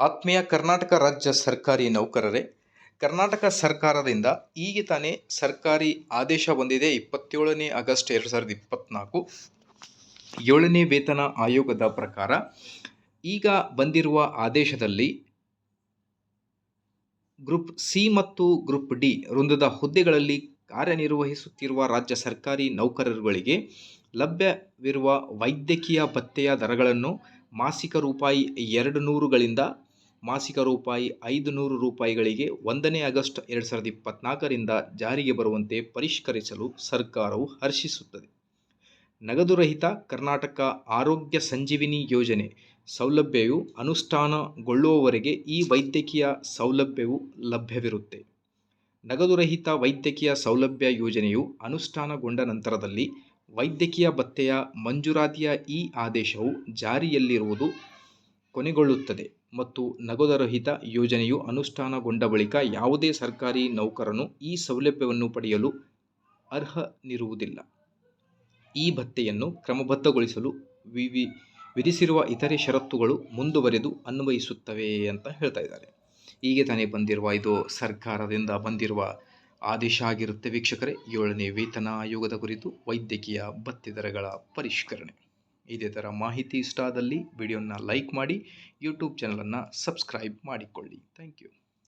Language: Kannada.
ಆತ್ಮೀಯ ಕರ್ನಾಟಕ ರಾಜ್ಯ ಸರ್ಕಾರಿ ನೌಕರರೇ, ಕರ್ನಾಟಕ ಸರ್ಕಾರದಿಂದ ಈಗ ತಾನೇ ಸರ್ಕಾರಿ ಆದೇಶ ಬಂದಿದೆ. ಇಪ್ಪತ್ತೇಳನೇ ಆಗಸ್ಟ್ ಎರಡು ಸಾವಿರದ ಇಪ್ಪತ್ತ್ನಾಲ್ಕು ಏಳನೇ ವೇತನ ಆಯೋಗದ ಪ್ರಕಾರ ಈಗ ಬಂದಿರುವ ಆದೇಶದಲ್ಲಿ ಗ್ರೂಪ್ ಸಿ ಮತ್ತು ಗ್ರೂಪ್ ಡಿ ವೃಂದದ ಹುದ್ದೆಗಳಲ್ಲಿ ಕಾರ್ಯನಿರ್ವಹಿಸುತ್ತಿರುವ ರಾಜ್ಯ ಸರ್ಕಾರಿ ನೌಕರರುಗಳಿಗೆ ಲಭ್ಯವಿರುವ ವೈದ್ಯಕೀಯ ಭತ್ಯೆಯ ದರಗಳನ್ನು ಮಾಸಿಕ ರೂಪಾಯಿ ಎರಡು ನೂರುಗಳಿಂದ ಮಾಸಿಕ ರೂಪಾಯಿ ಐದು ನೂರು ರೂಪಾಯಿಗಳಿಗೆ ಒಂದನೇ ಆಗಸ್ಟ್ ಎರಡು ಸಾವಿರದ ಇಪ್ಪತ್ತ್ನಾಲ್ಕರಿಂದ ಜಾರಿಗೆ ಬರುವಂತೆ ಪರಿಷ್ಕರಿಸಲು ಸರ್ಕಾರವು ಹರ್ಷಿಸುತ್ತದೆ. ನಗದುರಹಿತ ಕರ್ನಾಟಕ ಆರೋಗ್ಯ ಸಂಜೀವಿನಿ ಯೋಜನೆ ಸೌಲಭ್ಯವು ಅನುಷ್ಠಾನಗೊಳ್ಳುವವರೆಗೆ ಈ ವೈದ್ಯಕೀಯ ಸೌಲಭ್ಯವು ಲಭ್ಯವಿರುತ್ತೆ. ನಗದುರಹಿತ ವೈದ್ಯಕೀಯ ಸೌಲಭ್ಯ ಯೋಜನೆಯು ಅನುಷ್ಠಾನಗೊಂಡ ನಂತರದಲ್ಲಿ ವೈದ್ಯಕೀಯ ಭತ್ಯೆಯ ಮಂಜೂರಾತಿಯ ಈ ಆದೇಶವು ಜಾರಿಯಲ್ಲಿರುವುದು ಕೊನೆಗೊಳ್ಳುತ್ತದೆ ಮತ್ತು ನಗದುರಹಿತ ಯೋಜನೆಯು ಅನುಷ್ಠಾನಗೊಂಡ ಬಳಿಕ ಯಾವುದೇ ಸರ್ಕಾರಿ ನೌಕರನು ಈ ಸೌಲಭ್ಯವನ್ನು ಪಡೆಯಲು ಅರ್ಹನಿರುವುದಿಲ್ಲ. ಈ ಭತ್ಯೆಯನ್ನು ಕ್ರಮಬದ್ಧಗೊಳಿಸಲು ವಿವಿ, ವಿಧಿಸಿರುವ ಇತರೆ ಷರತ್ತುಗಳು ಮುಂದುವರೆದು ಅನ್ವಯಿಸುತ್ತವೆ ಅಂತ ಹೇಳ್ತಾ ಇದ್ದಾರೆ. ಹೀಗೆ ತಾನೇ ಬಂದಿರುವ ಇದು ಸರ್ಕಾರದಿಂದ ಬಂದಿರುವ ಆದೇಶ ಆಗಿರುತ್ತೆ ವೀಕ್ಷಕರೇ. ಏಳನೇ ವೇತನ ಆಯೋಗದ ಕುರಿತು ವೈದ್ಯಕೀಯ ಭತ್ತೆ ದರಗಳ ಪರಿಷ್ಕರಣೆ. ಇದೇ ಥರ ಮಾಹಿತಿ ಇಷ್ಟ ಆದಲ್ಲಿ ವಿಡಿಯೋನ ಲೈಕ್ ಮಾಡಿ ಯೂಟ್ಯೂಬ್ ಚಾನಲನ್ನು ಸಬ್ಸ್ಕ್ರೈಬ್ ಮಾಡಿಕೊಳ್ಳಿ. Thank you